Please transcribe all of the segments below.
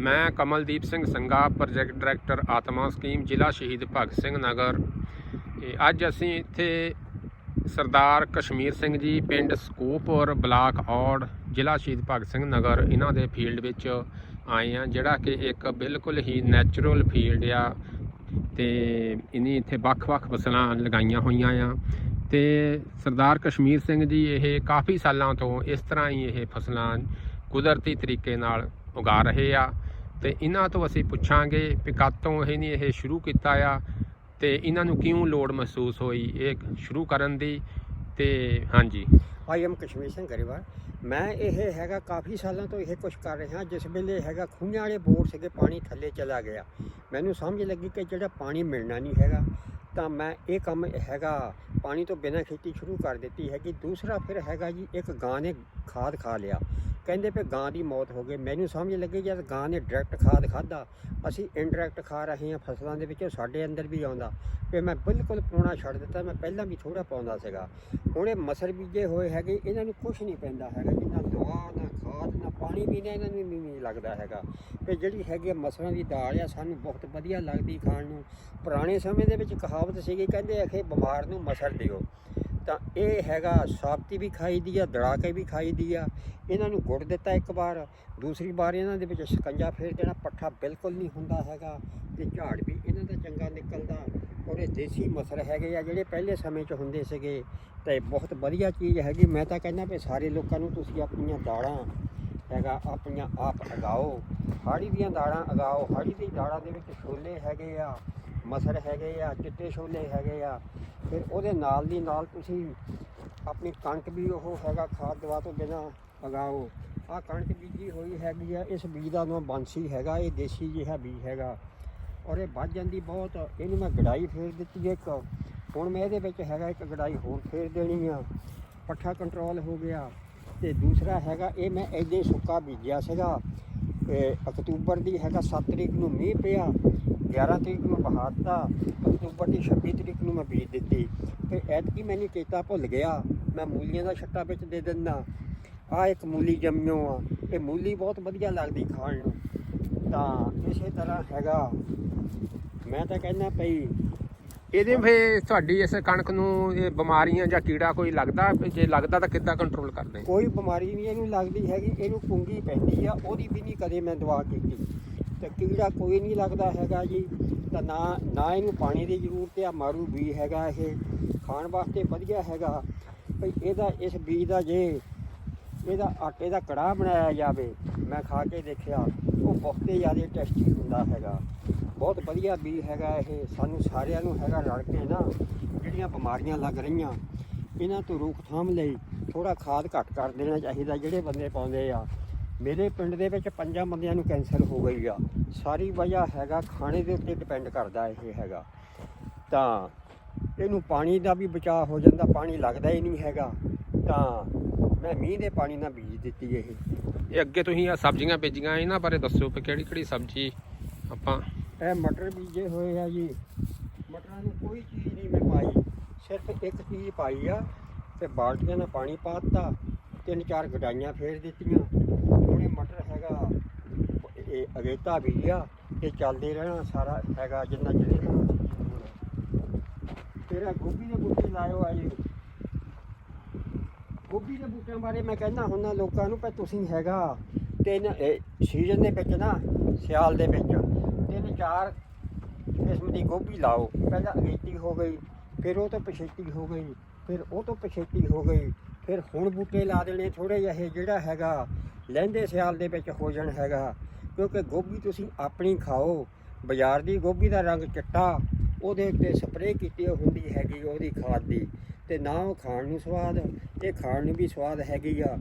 ਮੈਂ Kamaldeep Singh Sanga project director ATMA scheme, ਜ਼ਿਲ੍ਹਾ ਸ਼ਹੀਦ ਭਗਤ ਸਿੰਘ ਨਗਰ। ਅੱਜ ਅਸੀਂ ਇੱਥੇ ਸਰਦਾਰ ਕਸ਼ਮੀਰ ਸਿੰਘ ਜੀ, ਪਿੰਡ ਸਕੂਪੁਰ, ਬਲਾਕ ਔੜ, ਜ਼ਿਲ੍ਹਾ ਸ਼ਹੀਦ ਭਗਤ ਸਿੰਘ ਨਗਰ, ਇਹਨਾਂ ਦੇ ਫੀਲਡ ਵਿੱਚ ਆਏ ਆ ਜਿਹੜਾ ਕਿ ਇੱਕ ਬਿਲਕੁਲ ਹੀ ਨੈਚੁਰਲ ਫੀਲਡ ਆ। ਤੇ ਇਨੀ ਇੱਥੇ ਵੱਖ-ਵੱਖ ਫਸਲਾਂ ਲਗਾਈਆਂ ਹੋਈਆਂ ਆ। ਤੇ ਸਰਦਾਰ ਕਸ਼ਮੀਰ ਸਿੰਘ ਜੀ, ਇਹ ਕਾਫੀ ਸਾਲਾਂ ਤੋਂ ਇਸ ਤਰ੍ਹਾਂ ਹੀ ਇਹ ਫਸਲਾਂ ਕੁਦਰਤੀ ਤਰੀਕੇ ਨਾਲ ਉਗਾ ਰਹੇ ਆ। ਤੇ ਇਹਨਾਂ ਤੋਂ ਅਸੀਂ ਪੁੱਛਾਂਗੇ ਵੀ ਕਦ ਤੋਂ ਇਹ ਨਹੀਂ ਇਹ ਸ਼ੁਰੂ ਕੀਤਾ ਆ ਤੇ ਇਹਨਾਂ ਨੂੰ ਕਿਉਂ ਲੋੜ ਮਹਿਸੂਸ ਹੋਈ ਇਹ ਸ਼ੁਰੂ ਕਰਨ ਦੀ ਤੇ ਹਾਂਜੀ। ਆਈ ਐਮ ਕਸ਼ਮੀਰ ਸਿੰਘ ਗਰੇਵਾਲ ਮੈਂ ਇਹ ਹੈਗਾ ਕਾਫੀ ਸਾਲਾਂ ਤੋਂ ਇਹ ਕੁਝ ਕਰ ਰਿਹਾ, ਜਿਸ ਵੇਲੇ ਹੈਗਾ ਖੂਹਾਂ ਵਾਲੇ ਬੋਰ ਸੀਗੇ, ਪਾਣੀ ਥੱਲੇ ਚਲਾ ਗਿਆ। ਮੈਨੂੰ ਸਮਝ ਲੱਗੀ ਕਿ ਜਿਹੜਾ ਪਾਣੀ ਮਿਲਣਾ ਨਹੀਂ ਹੈਗਾ, ਤਾਂ ਮੈਂ ਇਹ ਕੰਮ ਹੈਗਾ ਪਾਣੀ ਤੋਂ ਬਿਨਾਂ ਖੇਤੀ ਸ਼ੁਰੂ ਕਰ ਦਿੱਤੀ ਹੈਗੀ। ਦੂਸਰਾ ਫਿਰ ਹੈਗਾ ਜੀ, ਇੱਕ ਗਾਂ ਨੇ ਖਾਦ ਖਾ ਲਿਆ। ਕਹਿੰਦੇ ਪਏ ਗਾਂ ਦੀ ਮੌਤ ਹੋ ਗਈ। ਮੈਨੂੰ ਸਮਝ ਲੱਗੀ ਜਦ ਗਾਂ ਨੇ ਡਾਇਰੈਕਟ ਖਾਦ ਖਾਦਾ ਅਸੀਂ ਇਨਡਾਇਰੈਕਟ ਖਾ ਰਹੇ ਹਾਂ, ਫਸਲਾਂ ਦੇ ਵਿੱਚੋਂ ਸਾਡੇ ਅੰਦਰ ਵੀ ਆਉਂਦਾ। ਤੇ ਮੈਂ ਬਿਲਕੁਲ ਪਾਉਣਾ ਛੱਡ ਦਿੱਤਾ। ਮੈਂ ਪਹਿਲਾਂ ਵੀ ਥੋੜਾ ਪਾਉਂਦਾ ਸੀਗਾ। ਹੁਣ ਇਹ ਮਸਰ ਬੀਜੇ ਹੋਏ ਹੈਗੇ, ਇਹਨਾਂ ਨੂੰ ਕੁਝ ਨਹੀਂ ਪੈਂਦਾ ਹੈਗਾ। ਜਿੰਨਾ ਦਵਾ ਨਾ ਖਾਦ, ਨਾ ਪਾਣੀ ਵੀ ਨਾ ਇਹਨਾਂ ਨੂੰ ਵੀ ਨਹੀਂ ਲੱਗਦਾ ਹੈਗਾ। ਤੇ ਜਿਹੜੀ ਹੈਗੀ ਆ ਮਸਰਾਂ ਦੀ ਦਾਲ ਆ, ਸਾਨੂੰ ਬਹੁਤ ਵਧੀਆ ਲੱਗਦੀ ਖਾਣ ਨੂੰ। ਪੁਰਾਣੇ ਸਮੇਂ ਦੇ ਵਿੱਚ ਕਹਾਵਤ ਸੀਗੀ, ਕਹਿੰਦੇ ਅਖੇ ਬਿਮਾਰ ਨੂੰ ਮਸਰ ਦਿਓ। ਤਾਂ ਇਹ ਹੈਗਾ ਸਾਬਤੀ ਵੀ ਖਾਈ ਦੀ ਆ ਦੜਾ ਕੇ ਵੀ ਖਾਈ ਦੀ ਆ। ਇਹਨਾਂ ਨੂੰ ਗੁੜ ਦਿੱਤਾ ਇੱਕ ਵਾਰ। ਦੂਸਰੀ ਵਾਰ ਇਹਨਾਂ ਦੇ ਵਿੱਚ ਸ਼ਿਕੰਜਾ ਫੇਰ ਦੇਣਾ। ਪੱਠਾ ਬਿਲਕੁਲ ਨਹੀਂ ਹੁੰਦਾ ਹੈਗਾ ਤੇ ਝਾੜ ਵੀ ਇਹਨਾਂ ਦਾ ਚੰਗਾ ਨਿਕਲਦਾ। ਔਰ ਇਹ ਦੇਸੀ ਮਸਰ ਹੈਗੇ ਆ ਜਿਹੜੇ ਪਹਿਲੇ ਸਮੇਂ 'ਚ ਹੁੰਦੇ ਸੀਗੇ ਤੇ ਬਹੁਤ ਵਧੀਆ ਚੀਜ਼ ਹੈਗੀ। ਮੈਂ ਤਾਂ ਕਹਿੰਦਾ ਵੀ ਸਾਰੇ ਲੋਕਾਂ ਨੂੰ ਤੁਸੀਂ ਆਪਣੀਆਂ ਦਾਲਾਂ ਹੈਗਾ, ਆਪਣੀਆਂ ਆਪ ਉਗਾਓ ਹਾੜੀ ਦੀਆਂ ਦਾਲਾਂ ਉਗਾਓ ਹਾੜੀ ਦੀ ਦਾਲਾਂ ਦੇ ਵਿੱਚ ਛੋਲੇ ਹੈਗੇ ਆ। ਮਸਰ ਹੈਗੇ ਆ, ਚਿੱਟੇ ਛੋਲੇ ਹੈਗੇ ਆ। ਫਿਰ ਉਹਦੇ ਨਾਲ ਦੀ ਨਾਲ ਤੁਸੀਂ ਆਪਣੀ ਕਣਕ ਵੀ ਉਹ ਹੈਗਾ ਖਾਦ ਦਵਾ ਤੋਂ ਬਿਨਾਂ ਉਗਾਓ। ਆ ਕਣਕ ਬੀਜੀ ਹੋਈ ਹੈਗੀ ਆ, ਇਸ ਬੀਜ ਦਾ ਨਾਮ ਬਾਂਸੀ ਹੈਗਾ, ਇਹ ਦੇਸੀ ਜਿਹਾ ਬੀਜ ਹੈਗਾ। ਔਰ ਇਹ ਵੱਜ ਜਾਂਦੀ ਬਹੁਤ, ਇਹਨੂੰ ਮੈਂ ਗੜਾਈ ਫੇਰ ਦਿੱਤੀ ਇੱਕ। ਹੁਣ ਮੈਂ ਇਹਦੇ ਵਿੱਚ ਹੈਗਾ ਇੱਕ ਗੜਾਈ ਹੋਰ ਫੇਰ ਦੇਣੀ ਆ। ਪੱਠਾ ਕੰਟਰੋਲ ਹੋ ਗਿਆ। ਤੇ ਦੂਸਰਾ ਹੈਗਾ, ਇਹ ਮੈਂ ਐਡੇ ਸੁੱਕਾ ਬੀਜਿਆ ਸੀਗਾ। ਤੇ ਅਕਤੂਬਰ ਦੀ ਹੈਗਾ 7 ਤਰੀਕ ਨੂੰ ਮੀਂਹ ਪਿਆ। 11 ਤਰੀਕ ਨੂੰ ਬਹਾਤਾ ਅਕਤੂਬਰ ਦੀ 26 ਤਰੀਕ ਨੂੰ ਮੈਂ ਬੀਜ ਦਿੱਤੀ। ਤੇ ਐਤਕੀ ਮੈਨੂੰ ਚੇਤਾ ਭੁੱਲ ਗਿਆ ਮੈਂ ਮੂਲੀਆਂ ਦਾ ਛੱਟਾ ਵਿੱਚ ਦੇ ਦਿੰਦਾ। ਆ ਇੱਕ ਮੂਲੀ ਜੰਮਿਓ ਆ ਇਹ ਮੂਲੀ ਬਹੁਤ ਵਧੀਆ ਲੱਗਦੀ ਖਾਣ ਨੂੰ। ਤਾਂ ਇਸੇ ਤਰ੍ਹਾਂ ਹੈਗਾ। ਮੈਂ ਤਾਂ ਕਹਿੰਦਾ ਪਈ ਇਹਦੇ ਫੇ ਤੁਹਾਡੀ ਇਸ ਕਣਕ ਨੂੰ ਇਹ ਬਿਮਾਰੀਆਂ ਜਾਂ ਕੀੜਾ ਕੋਈ ਲੱਗਦਾ? ਜੇ ਲੱਗਦਾ ਤਾਂ ਕਿੱਦਾਂ ਕੰਟਰੋਲ ਕਰਦੇ? ਕੋਈ ਬਿਮਾਰੀ ਨਹੀਂ ਇਹਨੂੰ ਲੱਗਦੀ ਹੈਗੀ ਇਹਨੂੰ ਕੁੰਗੀ ਪੈਂਦੀ ਆ ਉਹਦੀ ਵੀ ਨਹੀਂ ਕਦੇ ਮੈਂ ਦਵਾ ਕੀਤੀ। ਤੇ ਕੀੜਾ ਕੋਈ ਨਹੀਂ ਲੱਗਦਾ ਹੈਗਾ ਜੀ। ਤਾਂ ਨਾ ਨਾ ਇਹਨੂੰ ਪਾਣੀ ਦੀ ਜ਼ਰੂਰਤ ਆ, ਮਾਰੂ ਬੀ ਹੈਗਾ ਇਹ। ਖਾਣ ਵਾਸਤੇ ਵਧੀਆ ਹੈਗਾ। ਭਈ ਇਹਦਾ, ਇਸ ਬੀਜ ਦਾ ਜੇ ਇਹਦਾ ਆਟੇ ਦਾ ਕੜਾਹ ਬਣਾਇਆ ਜਾਵੇ, ਮੈਂ ਖਾ ਕੇ ਦੇਖਿਆ, ਉਹ ਬਹੁਤ ਜ਼ਿਆਦਾ ਟੇਸਟੀ ਹੁੰਦਾ ਹੈਗਾ। ਬਹੁਤ ਵਧੀਆ ਬੀਜ ਹੈਗਾ ਇਹ। ਸਾਨੂੰ ਸਾਰਿਆਂ ਨੂੰ ਹੈਗਾ ਰਲ ਕੇ ਨਾ, ਜਿਹੜੀਆਂ ਬਿਮਾਰੀਆਂ ਲੱਗ ਰਹੀਆਂ, ਇਹਨਾਂ ਤੋਂ ਰੋਕਥਾਮ ਲਈ ਥੋੜਾ ਖਾਦ ਘੱਟ ਕਰ ਦੇਣਾ ਚਾਹੀਦਾ, ਜਿਹੜੇ ਬੰਦੇ ਪਾਉਂਦੇ ਆ। ਮੇਰੇ ਪਿੰਡ ਦੇ ਵਿੱਚ ਪੰਜਾਂ ਬੰਦਿਆਂ ਨੂੰ ਕੈਂਸਰ ਹੋ ਗਈ ਆ। ਸਾਰੀ ਵਜ੍ਹਾ ਹੈਗਾ ਖਾਣੇ ਦੇ ਉੱਤੇ ਡਿਪੈਂਡ ਕਰਦਾ ਇਹ ਹੈਗਾ। ਤਾਂ ਇਹਨੂੰ ਪਾਣੀ ਦਾ ਵੀ ਬਚਾਅ ਹੋ ਜਾਂਦਾ ਪਾਣੀ ਲੱਗਦਾ ਹੀ ਨਹੀਂ ਹੈਗਾ। ਤਾਂ ਮੈਂ ਮੀਂਹ ਦੇ ਪਾਣੀ ਨਾਲ ਬੀਜ ਦਿੱਤੀ ਇਹ। ਇਹ ਅੱਗੇ ਤੁਸੀਂ ਆ ਸਬਜ਼ੀਆਂ ਬੀਜੀਆਂ ਇਹਨਾਂ ਬਾਰੇ ਦੱਸਿਓ ਕਿ ਕਿਹੜੀ ਕਿਹੜੀ ਸਬਜ਼ੀ ਆਪਾਂ ਇਹ ਮਟਰ ਬੀਜੇ ਹੋਏ ਆ ਜੀ। ਮਟਰਾਂ ਨੂੰ ਕੋਈ ਚੀਜ਼ ਨਹੀਂ ਮੈਂ ਪਾਈ। ਸਿਰਫ ਇੱਕ ਚੀਜ਼ ਪਾਈ ਆ ਤੇ ਬਾਲਟੀਆਂ ਨਾਲ ਪਾਣੀ ਪਾਤਾ ਤਿੰਨ ਚਾਰ ਗਡਾਈਆਂ ਫੇਰ ਦਿੱਤੀਆਂ ਹੁਣ ਇਹ ਮਟਰ ਹੈਗਾ ਇਹ ਅਗੇਤਾ ਬੀਜਿਆ ਇਹ ਚੱਲਦੇ ਰਹਿਣਾ ਸਾਰਾ ਹੈਗਾ ਜਿੰਨਾ ਚਿਰ ਤੇਰਾ ਗੋਭੀ ਦੇ ਬੂਟੇ ਲਾਇਓ ਆ ਗੋਭੀ ਦੇ ਬੂਟਿਆਂ ਬਾਰੇ ਮੈਂ ਕਹਿੰਦਾ ਹੁੰਦਾ ਲੋਕਾਂ ਨੂੰ ਪਰ ਤੁਸੀਂ ਹੈਗਾ ਤਿੰਨ ਸੀਜ਼ਨ ਦੇ ਵਿੱਚ ਨਾ, ਸਿਆਲ ਦੇ ਵਿੱਚ ਤਿੰਨ, ਚਾਰ ਕਿਸਮ ਦੀ ਗੋਭੀ ਲਾਓ। ਪਹਿਲਾਂ ਅਗੇਤੀ ਹੋ ਗਈ, ਫਿਰ ਉਹ ਤੋਂ ਪਛੇਤੀ ਹੋ ਗਈ, ਫਿਰ ਉਹ ਤੋਂ ਪਛੇਤੀ ਹੋ ਗਈ, ਫਿਰ ਹੁਣ ਬੂਟੇ ਲਾ ਦੇਣੇ ਥੋੜੇ ਜਿਹੇ ਜਿਹੜਾ ਹੈਗਾ, ਲਹਿੰਦੇ ਸਿਆਲ ਦੇ ਵਿੱਚ ਹੋ ਜਾਣ ਹੈਗਾ। ਕਿਉਂਕਿ ਗੋਭੀ ਤੁਸੀਂ ਆਪਣੀ ਖਾਓ ਬਾਜ਼ਾਰ ਦੀ ਗੋਭੀ ਦਾ ਰੰਗ ਚਿੱਟਾ ਉਹਦੇ ਉੱਤੇ ਸਪਰੇਅ ਕੀਤੀ ਹੁੰਦੀ ਹੈਗੀ ਉਹਦੀ ਖਾਦ ਦੀ ਤੇ ਨਾ ਉਹ ਖਾਣ ਨੂੰ ਸਵਾਦ ਇਹ ਖਾਣ ਨੂੰ ਵੀ ਸਵਾਦ ਹੈਗੀ ਆ।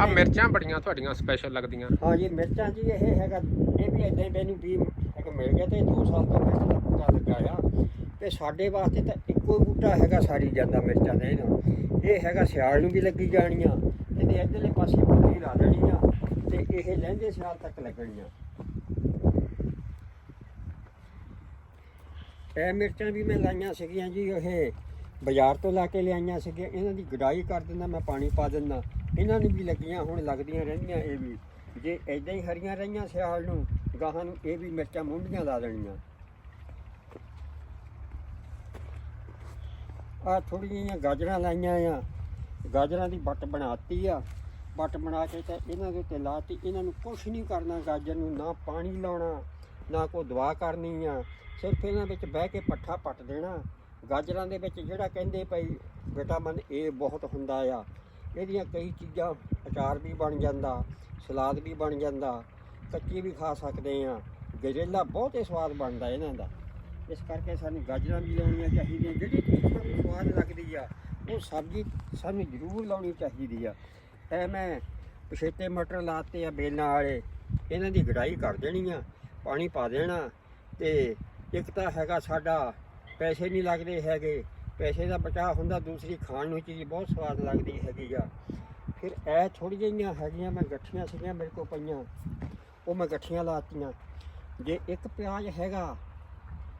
ਆ ਮਿਰਚਾਂ ਬੜੀਆਂ ਤੁਹਾਡੀਆਂ ਸਪੈਸ਼ਲ ਲੱਗਦੀਆਂ। ਹਾਂ ਜੀ ਮਿਰਚਾਂ ਜੀ ਇਹ ਹੈਗਾ ਇਹ ਵੀ ਇਦਾਂ ਹੀ ਮੈਨੂੰ ਵੀ ਇੱਕ ਮਿਲ ਗਿਆ ਤੇ 2 ਸਾਲ ਤੋਂ ਮਿਰਚ ਦਾ ਬੂਟਾ ਲੱਗਾ ਆ। ਤੇ ਸਾਡੇ ਵਾਸਤੇ ਤਾਂ ਇੱਕੋ ਬੂਟਾ ਹੈਗਾ ਸਾਰੀ ਜਾਂਦਾ ਮਿਰਚਾਂ ਦੇ ਨਾਲ ਇਹ ਹੈਗਾ ਸਿਆਲ ਨੂੰ ਵੀ ਲੱਗੀ ਜਾਣੀਆਂ ਤੇ ਇੱਧਰਲੇ ਪਾਸੇ ਬੂਟੀ ਲਾ ਦੇਣੀ ਆ। ਤੇ ਇਹ ਲਹਿੰਦੇ ਸਿਆਲ ਤੱਕ ਲੱਗਣੀਆਂ। ਇਹ ਮਿਰਚਾਂ ਵੀ ਮੈਂ ਲਾਈਆਂ ਸੀਗੀਆਂ ਜੀ, ਇਹ ਬਾਜ਼ਾਰ ਤੋਂ ਲਾ ਕੇ ਲਿਆਈਆਂ ਸੀਗੀਆਂ। ਇਹਨਾਂ ਦੀ ਗਡਾਈ ਕਰ ਦਿੰਦਾ, ਮੈਂ ਪਾਣੀ ਪਾ ਦਿੰਦਾ। ਇਹਨਾਂ ਨੂੰ ਵੀ ਲੱਗੀਆਂ, ਹੁਣ ਲੱਗਦੀਆਂ ਰਹਿੰਦੀਆਂ ਇਹ ਵੀ। ਜੇ ਐਦਾਂ ਹੀ ਹਰੀਆਂ ਰਹੀਆਂ ਸਿਆਲ ਨੂੰ, ਗਾਹਾਂ ਨੂੰ ਇਹ ਵੀ ਮਿਰਚਾਂ ਮੁੰਡੀਆਂ ਲਾ ਦੇਣੀਆਂ। ਆ ਥੋੜ੍ਹੀਆਂ ਜਿਹੀਆਂ ਗਾਜਰਾਂ ਲਾਈਆਂ ਆ। ਗਾਜਰਾਂ ਦੀ ਵੱਟ ਬਣਾਤੀ ਆ। ਵੱਟ ਬਣਾ ਕੇ ਤੇ ਇਹਨਾਂ ਦੇ ਉੱਤੇ ਲਾਤੀ। ਇਹਨਾਂ ਨੂੰ ਕੁਛ ਨਹੀਂ ਕਰਨਾ, ਗਾਜਰ ਨੂੰ ਨਾ ਪਾਣੀ ਲਾਉਣਾ, ਨਾ ਕੋਈ ਦਵਾ ਕਰਨੀ ਆ। ਸਿਰਫ ਇਹਨਾਂ ਵਿੱਚ ਬਹਿ ਕੇ ਪੱਠਾ ਪੱਟ ਦੇਣਾ। ਗਾਜਰਾਂ ਦੇ ਵਿੱਚ ਜਿਹੜਾ ਕਹਿੰਦੇ ਭਾਈ ਵਿਟਾਮਿਨ ਏ ਬਹੁਤ ਹੁੰਦਾ ਆ। ਇਹਦੀਆਂ ਕਈ ਚੀਜ਼ਾਂ, ਅਚਾਰ ਵੀ ਬਣ ਜਾਂਦਾ, ਸਲਾਦ ਵੀ ਬਣ ਜਾਂਦਾ, ਕੱਚੀ ਵੀ ਖਾ ਸਕਦੇ ਆ। ਗਜਰੇਲਾ ਬਹੁਤ ਹੀ ਸਵਾਦ ਬਣਦਾ ਇਹਨਾਂ ਦਾ। ਇਸ ਕਰਕੇ ਸਾਨੂੰ ਗਾਜਰਾਂ ਵੀ ਲਾਉਣੀਆਂ ਚਾਹੀਦੀਆਂ। ਜਿਹੜੀ ਚੀਜ਼ ਸਾਨੂੰ ਸਵਾਦ ਲੱਗਦੀ ਆ, ਉਹ ਸਬਜ਼ੀ ਸਾਨੂੰ ਜ਼ਰੂਰ ਲਾਉਣੀ ਚਾਹੀਦੀ ਆ। ਇਹ ਮੈਂ ਪਛੇਤੇ ਮਟਰ ਲਾਤੇ ਆ ਬੇਲਾਂ ਵਾਲੇ, ਇਹਨਾਂ ਦੀ ਗੜਾਈ ਕਰ ਦੇਣੀ ਆ, ਪਾਣੀ ਪਾ ਦੇਣਾ ਤੇ ਇੱਕ ਤਾਂ ਹੈਗਾ ਸਾਡਾ ਪੈਸੇ ਨਹੀਂ ਲੱਗਦੇ ਹੈਗੇ, ਪੈਸੇ ਦਾ ਬਚਾਅ ਹੁੰਦਾ, ਦੂਸਰੀ ਖਾਣ ਨੂੰ ਚੀਜ਼ ਬਹੁਤ ਸਵਾਦ ਲੱਗਦੀ ਹੈਗੀ ਆ। ਫਿਰ ਇਹ ਥੋੜੀ ਜਿਹੀਆਂ ਹੈਗੀਆਂ, ਮੈਂ ਗੱਠੀਆਂ ਸੀਗੀਆਂ ਮੇਰੇ ਕੋਲ ਪਈਆਂ, ਉਹ ਮੈਂ ਗੱਠੀਆਂ ਲਾਤੀਆਂ। ਜੇ ਇੱਕ ਪਿਆਜ਼ ਹੈਗਾ,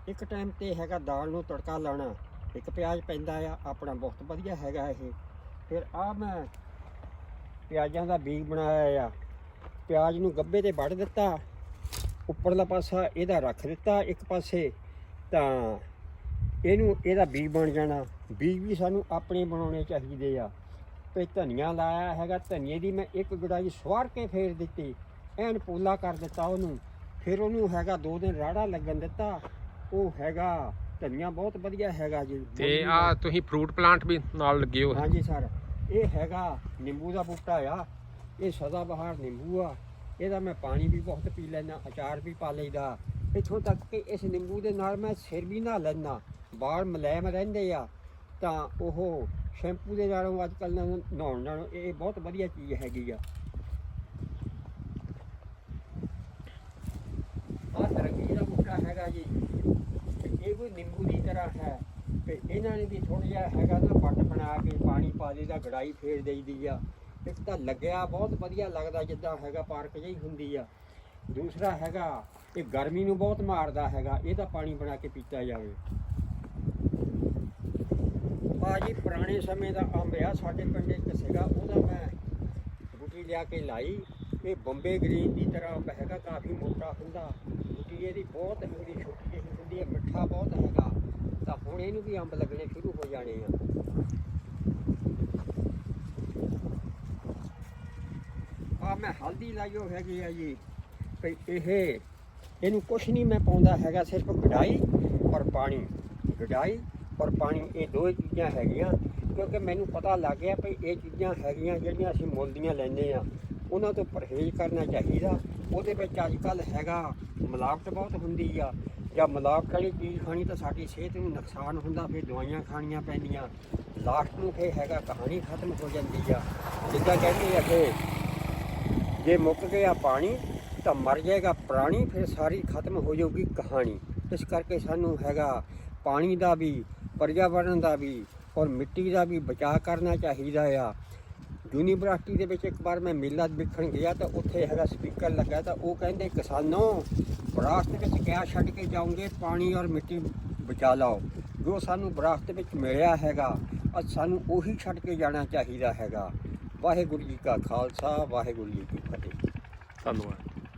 ਇੱਕ ਟਾਈਮ ਤੇ ਹੈਗਾ ਦਾਲ ਨੂੰ ਤੜਕਾ ਲਾਉਣਾ, ਇੱਕ ਪਿਆਜ਼ ਪੈਂਦਾ ਆ, ਆਪਣਾ ਬਹੁਤ ਵਧੀਆ ਹੈਗਾ ਇਹ। ਫਿਰ ਆ ਮੈਂ ਪਿਆਜ਼ਾਂ ਦਾ ਬੀਜ ਬਣਾਇਆ ਆ। ਪਿਆਜ਼ ਨੂੰ ਗੱਬੇ ਤੇ ਵੱਢ ਦਿੱਤਾ। ਉੱਪਰਲਾ ਪਾਸਾ ਇਹਦਾ ਰੱਖ ਦਿੱਤਾ ਇੱਕ ਪਾਸੇ। ਤਾਂ ਇਹਨੂੰ ਇਹਦਾ ਬੀਜ ਬਣ ਜਾਣਾ। ਬੀਜ ਵੀ ਸਾਨੂੰ ਆਪਣੇ ਬਣਾਉਣੇ ਚਾਹੀਦੇ ਆ। ਤੇ ਧਨੀਆ ਲਾਇਆ ਹੈਗਾ। ਧਨੀਏ ਦੀ ਮੈਂ ਇੱਕ ਗੁਡਾਈ ਸਵਾਰ ਕੇ ਫੇਰ ਦਿੱਤੀ। ਐਨ ਪੋਲਾ ਕਰ ਦਿੱਤਾ ਉਹਨੂੰ। ਫਿਰ ਉਹਨੂੰ ਹੈਗਾ ਦੋ ਦਿਨ ਰਾੜਾ ਲੱਗਣ ਦਿੱਤਾ। ਉਹ ਹੈਗਾ ਧਨੀਆ ਬਹੁਤ ਵਧੀਆ ਹੈਗਾ ਜੀ। ਤੇ ਆ ਤੁਸੀਂ ਫਰੂਟ ਪਲਾਂਟ ਵੀ ਨਾਲ ਲੱਗੇ ਹੋ। ਹਾਂਜੀ ਸਰ। ਇਹ ਹੈਗਾ ਨਿੰਬੂ ਦਾ ਬੂਟਾ ਆ। ਇਹ ਸਦਾਬਹਾਰ ਨਿੰਬੂ ਆ। ਇਹਦਾ ਮੈਂ ਪਾਣੀ ਵੀ ਬਹੁਤ ਪੀ ਲੈਣਾ ਅਚਾਰ ਵੀ ਪਾ ਲਈਦਾ। ਇੱਥੋਂ ਤੱਕ ਕਿ ਇਸ ਨਿੰਬੂ ਦੇ ਨਾਲ ਮੈਂ ਸਿਰ ਵੀ ਨਹਾ ਲੈਣਾ ਵਾਲ ਮਲੈਮ ਰਹਿੰਦੇ ਆ। ਤਾਂ ਉਹ ਸ਼ੈਂਪੂ ਦੇ ਨਾਲੋਂ ਅੱਜ ਕੱਲ੍ਹ ਨਹਾਉਣ ਨਾਲੋਂ ਇਹ ਬਹੁਤ ਵਧੀਆ ਚੀਜ਼ ਹੈਗੀ ਆ। ਆਹ ਤਰੱਕੀ ਦਾ ਬੂਟਾ ਹੈਗਾ ਜੀ। ਇਹ ਵੀ ਨਿੰਬੂ ਦੀ ਤਰ੍ਹਾਂ ਹੈ। ਤੇ ਇਹਨਾਂ ਨੇ ਵੀ ਥੋੜਾ ਜਿਹਾ ਹੈਗਾ ਨਾ ਪੱਟ ਬਣਾ ਕੇ ਪਾਣੀ ਪਾ ਦੇਈਦਾ ਗੜਾਈ ਫੇਰ ਦੇਈਦੀ ਆ। ਇੱਕ ਤਾਂ ਲੱਗਿਆ ਬਹੁਤ ਵਧੀਆ ਲੱਗਦਾ ਜਿੱਦਾਂ ਹੈਗਾ ਪਾਰਕ ਜਿਹੀ ਹੁੰਦੀ ਆ। ਦੂਸਰਾ ਹੈਗਾ, ਇਹ ਗਰਮੀ ਨੂੰ ਬਹੁਤ ਮਾਰਦਾ ਹੈਗਾ ਇਹਦਾ ਪਾਣੀ ਬਣਾ ਕੇ ਪੀਤਾ ਜਾਵੇ। ਆ ਜੀ ਪੁਰਾਣੇ ਸਮੇਂ ਦਾ ਅੰਬ ਆ, ਸਾਡੇ ਪਿੰਡ ਇੱਕ ਸੀਗਾ, ਉਹਦਾ ਮੈਂ ਬੂਟੀ ਲਿਆ ਕੇ ਲਾਈ। ਇਹ ਬੰਬੇ ਗ੍ਰੀਨ ਦੀ ਤਰ੍ਹਾਂ ਅੰਬ ਹੈਗਾ, ਕਾਫੀ ਮੋਟਾ ਹੁੰਦਾ। ਬੂਟੀ ਇਹਦੀ ਬਹੁਤ ਹੁੰਦੀ, ਛੋਟੀ ਜਿਹੀ ਹੁੰਦੀ ਹੈ ਮਿੱਠਾ ਬਹੁਤ ਹੈਗਾ। ਤਾਂ ਹੁਣ ਇਹਨੂੰ ਵੀ ਅੰਬ ਲੱਗਣੇ ਸ਼ੁਰੂ ਹੋ ਜਾਣੇ ਆ। ਆ ਮੈਂ ਹਲਦੀ ਲਾਈਓ ਹੈਗੀ ਆ ਜੀ। ਭਈ ਇਹ, ਇਹਨੂੰ ਕੁਛ ਨਹੀਂ ਮੈਂ ਪਾਉਂਦਾ ਹੈਗਾ, ਸਿਰਫ ਗਡਾਈ ਔਰ ਪਾਣੀ। ਗਡਾਈ ਔਰ ਪਾਣੀ, ਇਹ ਦੋ ਚੀਜ਼ਾਂ ਹੈਗੀਆਂ। ਕਿਉਂਕਿ ਮੈਨੂੰ ਪਤਾ ਲੱਗ ਗਿਆ ਭਈ ਇਹ ਚੀਜ਼ਾਂ ਹੈਗੀਆਂ ਜਿਹੜੀਆਂ ਅਸੀਂ ਮੁੱਲ ਦੀਆਂ ਲੈਂਦੇ ਆ। ਉਹਨਾਂ ਤੋਂ ਪਰਹੇਜ਼ ਕਰਨਾ ਚਾਹੀਦਾ। ਉਹਦੇ ਵਿੱਚ ਅੱਜ ਕੱਲ ਹੈਗਾ, ਮਿਲਾਵਟ ਬਹੁਤ ਹੁੰਦੀ ਆ। ਜਾਂ ਮਿਲਾਵਟ ਵਾਲੀ ਚੀਜ਼ ਖਾਣੀ ਤਾਂ ਸਾਡੀ ਸਿਹਤ ਨੂੰ ਨੁਕਸਾਨ ਹੁੰਦਾ, ਫਿਰ ਦਵਾਈਆਂ ਖਾਣੀਆਂ ਪੈਂਦੀਆਂ। ਲਾਸਟ ਨੂੰ ਫਿਰ ਹੈਗਾ ਕਹਾਣੀ ਖਤਮ ਹੋ ਜਾਂਦੀ ਆ। ਜਿੱਦਾਂ ਕਹਿੰਦੇ ਆ ਕਿ ਜੇ ਮੁੱਕ ਗਿਆ ਪਾਣੀ, ਤਾਂ ਮਰ ਜਾਏਗਾ ਪ੍ਰਾਣੀ, ਫਿਰ ਸਾਰੀ ਖਤਮ ਹੋ ਜਾਊਗੀ ਕਹਾਣੀ। ਇਸ ਕਰਕੇ ਸਾਨੂੰ ਹੈਗਾ ਪਾਣੀ ਦਾ ਵੀ ਪਰਿਆਵਰਣ ਦਾ ਵੀ, ਔਰ ਮਿੱਟੀ ਦਾ ਵੀ ਬਚਾਅ ਕਰਨਾ ਚਾਹੀਦਾ ਆ। ਯੂਨੀਵਰਸਿਟੀ ਦੇ ਵਿੱਚ ਇੱਕ ਵਾਰ ਮੈਂ ਮੇਲਾ ਦੇਖਣ ਗਿਆ ਤਾਂ ਉੱਥੇ ਹੈਗਾ ਸਪੀਕਰ ਲੱਗਾ ਤਾਂ ਉਹ ਕਹਿੰਦੇ, ਕਿਸਾਨੋ, ਵਿਰਾਸਤ ਵਿੱਚ ਕਿਆ ਛੱਡ ਕੇ ਜਾਓਗੇ, ਪਾਣੀ ਔਰ ਮਿੱਟੀ ਬਚਾ ਲਓ। ਜੋ ਸਾਨੂੰ ਵਿਰਾਸਤ ਵਿੱਚ ਮਿਲਿਆ ਹੈਗਾ, ਅੱਜ ਸਾਨੂੰ ਉਹੀ ਛੱਡ ਕੇ ਜਾਣਾ ਚਾਹੀਦਾ ਹੈਗਾ। ਵਾਹਿਗੁਰੂ ਜੀ ਕਾ ਖਾਲਸਾ, ਵਾਹਿਗੁਰੂ ਜੀ ਕੀ ਫਤਿਹ। ਧੰਨਵਾਦ।